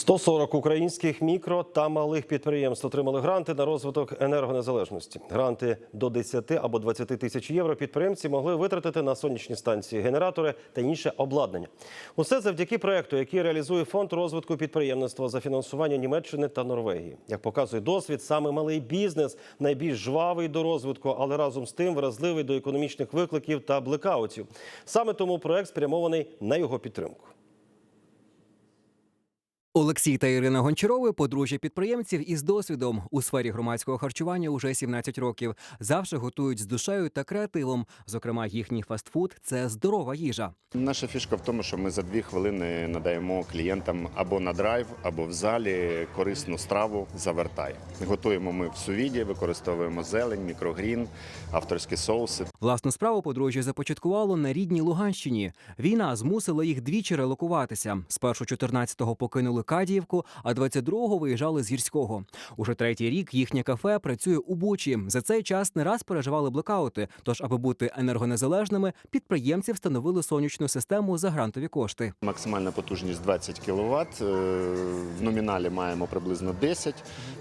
140 українських мікро та малих підприємств отримали гранти на розвиток енергонезалежності. Гранти до 10 або 20 тисяч євро підприємці могли витратити на сонячні станції, генератори та інше обладнання. Усе завдяки проекту, який реалізує фонд розвитку підприємництва за фінансування Німеччини та Норвегії. Як показує досвід, саме малий бізнес найбільш жвавий до розвитку, але разом з тим вразливий до економічних викликів та блекаутів. Саме тому проект спрямований на його підтримку. Олексій та Ірина Гончарови подружжя підприємців із досвідом у сфері громадського харчування уже 17 років. Завжди готують з душею та креативом. Зокрема, їхній фастфуд це здорова їжа. Наша фішка в тому, що ми за дві хвилини надаємо клієнтам або на драйв, або в залі корисну страву завертай. Готуємо ми в сувіді, використовуємо зелень, мікрогрін, авторські соуси. Власну справу подружжя започаткувало на рідній Луганщині. Війна змусила їх двічі релокуватися. Спершу 14-го покинули Кадіївку, а 22-го виїжджали з гірського. Уже третій рік їхнє кафе працює у Бучі. За цей час не раз переживали блекаути. Тож, аби бути енергонезалежними, підприємці встановили сонячну систему за грантові кошти. Максимальна потужність 20 кВт. В номіналі маємо приблизно 10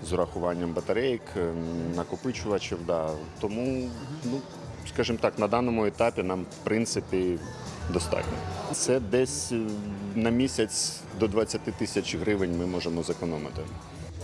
з урахуванням батарейок, е, накопичувачів. Да. Тому, ну, скажімо так, на даному етапі нам в принципі достатньо. Це десь е, на місяць до 20 тисяч гривень ми можемо зекономити.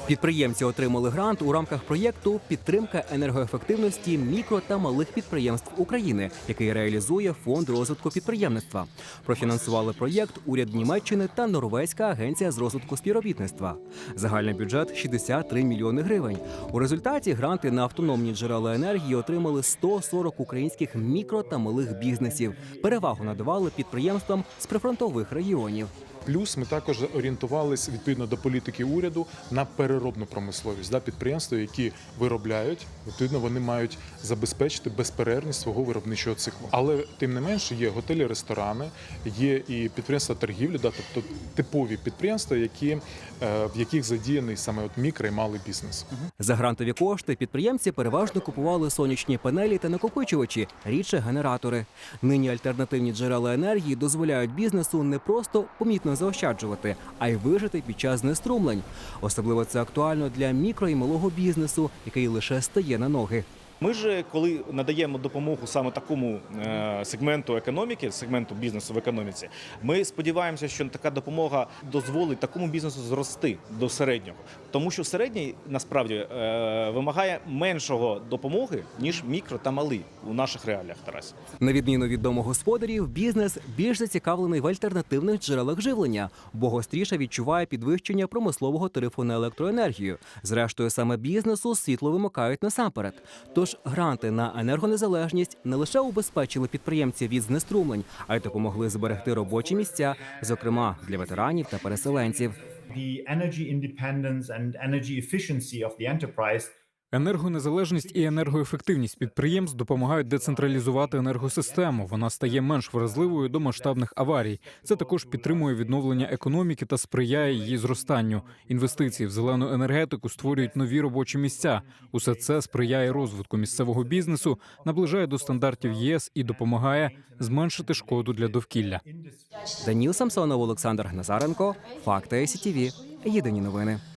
Підприємці отримали грант у рамках проєкту Підтримка енергоефективності мікро та малих підприємств України, який реалізує фонд розвитку підприємництва. Профінансували проєкт уряд Німеччини та Норвезька агенція з розвитку співробітництва. Загальний бюджет 63 мільйони гривень. У результаті гранти на автономні джерела енергії отримали 140 українських мікро та малих бізнесів. Перевагу надавали підприємствам з прифронтових регіонів. Плюс ми також орієнтувалися відповідно до політики уряду на переробну промисловість. Да, підприємства, які виробляють, відповідно, вони мають забезпечити безперервність свого виробничого циклу. Але тим не менше є готелі, ресторани, є і підприємства торгівлі, да, тобто типові підприємства, які, е, в яких задіяний саме от мікро і малий бізнес. За грантові кошти підприємці переважно купували сонячні панелі та накопичувачі, рідше генератори. Нині альтернативні джерела енергії дозволяють бізнесу не просто помітно заощаджувати, а й вижити під час знеструмлень. Особливо це актуально для мікро і малого бізнесу, який лише стає на ноги. Ми ж, коли надаємо допомогу саме такому е, сегменту економіки, сегменту бізнесу в економіці, ми сподіваємося, що така допомога дозволить такому бізнесу зрости до середнього, тому що середній насправді е, вимагає меншого допомоги ніж мікро та малий у наших реаліях. Тарас. На відміну від домогосподарів, бізнес більш зацікавлений в альтернативних джерелах живлення, бо гостріше відчуває підвищення промислового тарифу на електроенергію. Зрештою, саме бізнесу світло вимикають насамперед. Тож гранти на енергонезалежність не лише убезпечили підприємців від знеструмлень, а й допомогли зберегти робочі місця, зокрема для ветеранів та переселенців. the energy independence and energy efficiency of the enterprise Енергонезалежність і енергоефективність підприємств допомагають децентралізувати енергосистему. Вона стає менш вразливою до масштабних аварій. Це також підтримує відновлення економіки та сприяє її зростанню. Інвестиції в зелену енергетику створюють нові робочі місця. Усе це сприяє розвитку місцевого бізнесу, наближає до стандартів ЄС і допомагає зменшити шкоду для довкілля. Даніл Самсонов, Олександр Назаренко, Факти СІТІВІ. Єдині новини.